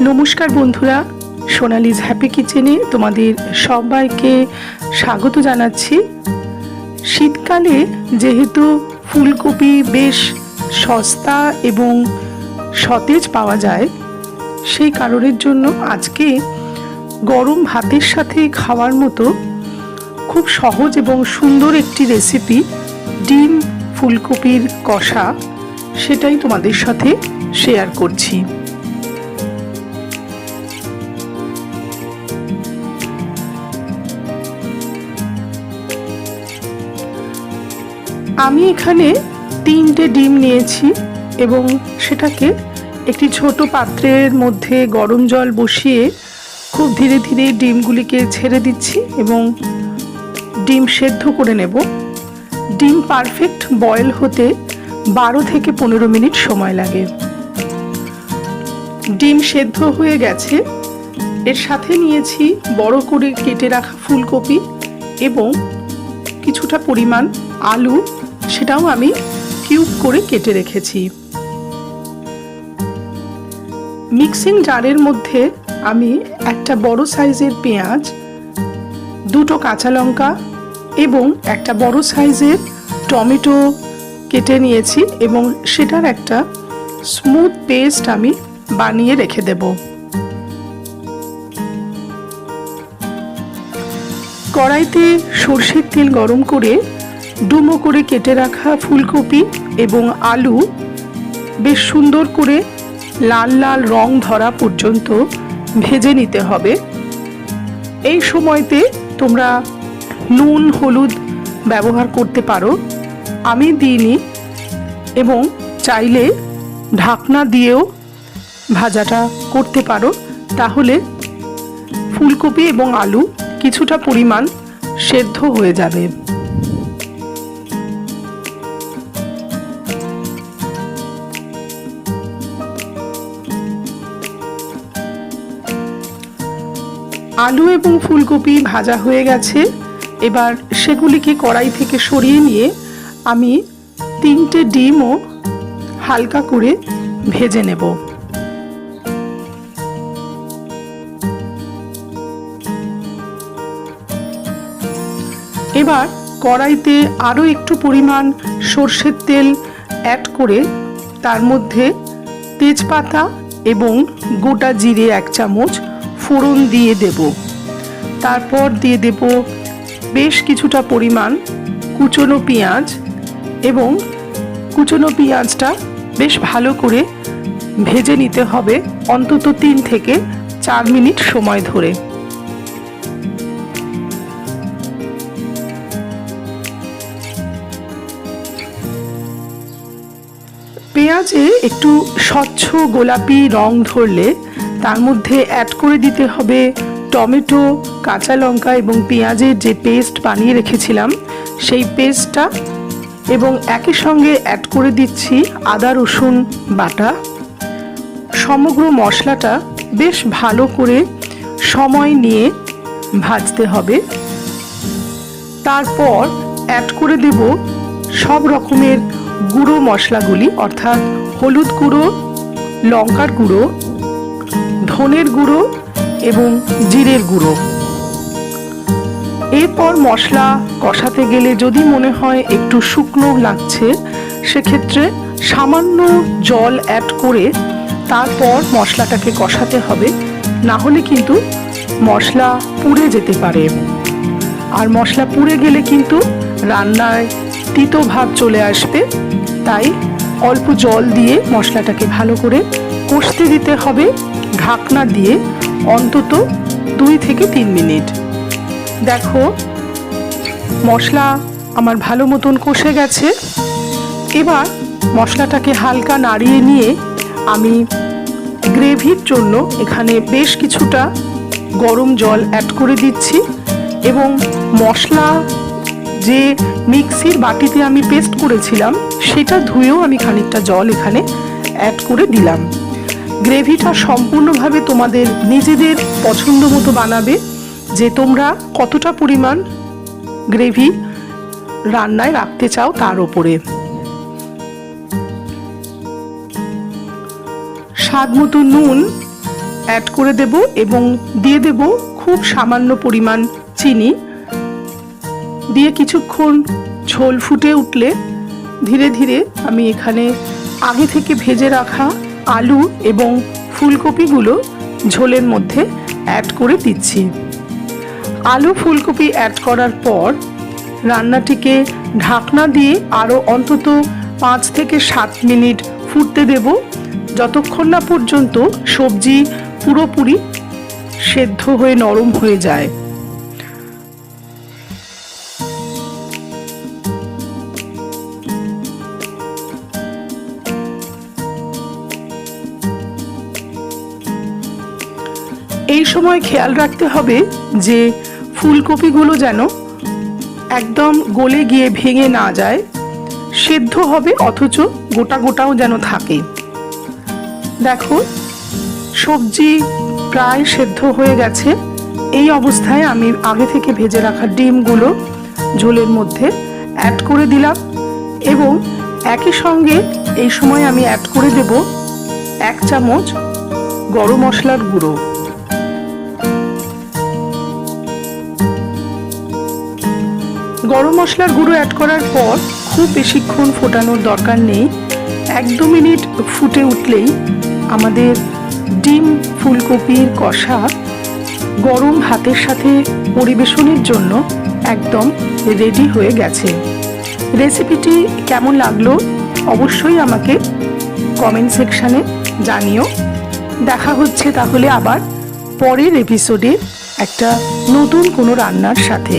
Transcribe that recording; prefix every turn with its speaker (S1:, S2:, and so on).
S1: নমস্কার বন্ধুরা, সোনালিজ হ্যাপি কিচেনে তোমাদের সবাইকে স্বাগত জানাচ্ছি। শীতকালে যেহেতু ফুলকপি বেশ সস্তা এবং সতেজ পাওয়া যায়, সেই কারণের জন্য আজকে গরম ভাতের সাথে খাওয়ার মতো খুব সহজ এবং সুন্দর একটি রেসিপি ডিম ফুলকপির কষা, সেটাই তোমাদের সাথে শেয়ার করছি। আমি এখানে তিনটে ডিম নিয়েছি এবং সেটাকে একটি ছোট পাত্রের মধ্যে গরম জল বসিয়ে খুব ধীরে ধীরে ডিমগুলিকে ছেড়ে দিচ্ছি এবং ডিম সেদ্ধ করে নেব। ডিম পারফেক্ট বয়েল হতে বারো থেকে পনেরো মিনিট সময় লাগে। ডিম সেদ্ধ হয়ে গেছে। এর সাথে নিয়েছি বড় করে কেটে রাখা ফুলকপি এবং কিছুটা পরিমাণ আলু সেটাও আমি কিউব করে কেটে রেখেছি। মিক্সিং জারের মধ্যে আমি একটা বড় সাইজের পেঁয়াজ, দুটো কাঁচা লঙ্কা এবং একটা বড় সাইজের টমেটো কেটে নিয়েছি এবং সেটার একটা স্মুথ পেস্ট আমি বানিয়ে রেখে দেব। কড়াইতে সর্ষের তেল গরম করে ডুমো করে কেটে রাখা ফুলকপি এবং আলু বেশ সুন্দর করে লাল লাল রং ধরা পর্যন্ত ভেজে নিতে হবে। এই সময়তে তোমরা নুন, হলুদ ব্যবহার করতে পারো। আমি দিইনি এবং চাইলে ঢাকনা দিয়েও ভাজাটা করতে পারো। তাহলে ফুলকপি এবং আলু কিছুটা পরিমাণ সেদ্ধ হয়ে যাবে। আলু এবং ফুলকপি ভাজা হয়ে গেছে। এবার সেগুলিকে কড়াই থেকে সরিয়ে নিয়ে আমি তিনটে ডিমও হালকা করে ভেজে নেব। এবার কড়াইতে আরও একটু পরিমাণ সর্ষের তেল অ্যাড করে তার মধ্যে তেজপাতা এবং গোটা জিরে এক চামচ ফোড়ন দিয়ে দেব। তারপর দিয়ে দেব বেশ কিছুটা পরিমাণ কুচনো পেঁয়াজ এবং কুচনো পেঁয়াজটা বেশ ভালো করে ভেজে নিতে হবে অন্তত তিন থেকে চার মিনিট সময় ধরে। পেঁয়াজে একটু স্বচ্ছ গোলাপি রং ধরলে তার মধ্যে অ্যাড করে দিতে হবে টমেটো, কাঁচা লঙ্কা এবং পেঁয়াজের যে পেস্ট বানিয়ে রেখেছিলাম, সেই পেস্টটা এবং একই সঙ্গে অ্যাড করে দিচ্ছি আদা, রসুন বাটা। সমগ্র মশলাটা বেশ ভালো করে সময় নিয়ে ভাজতে হবে। তারপর অ্যাড করে দেব সব রকমের গুঁড়ো মশলাগুলি, অর্থাৎ হলুদ গুঁড়ো, লঙ্কার গুঁড়ো ধনের গুঁড়ো এবং জিরের গুঁড়ো। এরপর মশলা কষাতে গেলে যদি মনে হয় একটু শুকনো লাগছে, সেক্ষেত্রে সামান্য জল অ্যাড করে তারপর মশলাটাকে কষাতে হবে। না হলে কিন্তু মশলা পুড়ে যেতে পারে। আর মশলা পুড়ে গেলে কিন্তু রান্নায় তিতো ভাব চলে আসবে। তাই অল্প জল দিয়ে মশলাটাকে ভালো করে কষতে দিতে হবে। ঢাকনা দিয়ে অন্তত দুই থেকে তিন মিনিট। দেখো, মশলা আমার ভালো মতন কষে গেছে। এবার মশলাটাকে হালকা নাড়িয়ে নিয়ে আমি গ্রেভির জন্য এখানে বেশ কিছুটা গরম জল অ্যাড করে দিচ্ছি এবং মশলা যে মিক্সির বাটিতে আমি পেস্ট করেছিলাম, সেটা ধুয়েও আমি খানিকটা জল এখানে অ্যাড করে দিলাম। গ্রেভিটা সম্পূর্ণভাবে তোমাদের নিজেদের পছন্দ মতো বানাবে, যে তোমরা কতটা পরিমাণ গ্রেভি রান্নায় রাখতে চাও তার ওপরে। স্বাদ মতো নুন অ্যাড করে দেব এবং দিয়ে দেব খুব সামান্য পরিমাণ চিনি। দিয়ে কিছুক্ষণ ঝোল ফুটে উঠলে ধীরে ধীরে আমি এখানে আগে থেকে ভেজে রাখা আলু এবং ফুলকপিগুলো ঝোলের মধ্যে অ্যাড করে দিচ্ছি। আলু ফুলকপি অ্যাড করার পর রান্নাটিকে ঢাকনা দিয়ে আরও অন্তত পাঁচ থেকে সাত মিনিট ফুটতে দেব। যতক্ষণ না পর্যন্ত সবজি পুরোপুরি সেদ্ধ হয়ে নরম হয়ে যায়। এই সময় খেয়াল রাখতে হবে যে ফুলকপিগুলো যেন একদম গলে গিয়ে ভেঙে না যায়, সেদ্ধ হবে অথচ গোটা গোটাও যেন থাকে। দেখো, সবজি প্রায় সেদ্ধ হয়ে গেছে। এই অবস্থায় আমি আগে থেকে ভেজে রাখা ডিমগুলো ঝোলের মধ্যে অ্যাড করে দিলাম এবং একই সঙ্গে এই সময় আমি অ্যাড করে দেব এক চামচ গরম মশলার গুঁড়ো। গরম মশলার গুঁড়ো অ্যাড করার পর খুব বেশিক্ষণ ফোটানোর দরকার নেই। এক দু মিনিট ফুটে উঠলেই আমাদের ডিম ফুলকপির কষা গরম হাতের সাথে পরিবেশনের জন্য একদম রেডি হয়ে গেছে। রেসিপিটি কেমন লাগল অবশ্যই আমাকে কমেন্ট সেকশানে জানিও। দেখা হচ্ছে তাহলে আবার পরের এপিসোডে একটা নতুন কোনো রান্নার সাথে।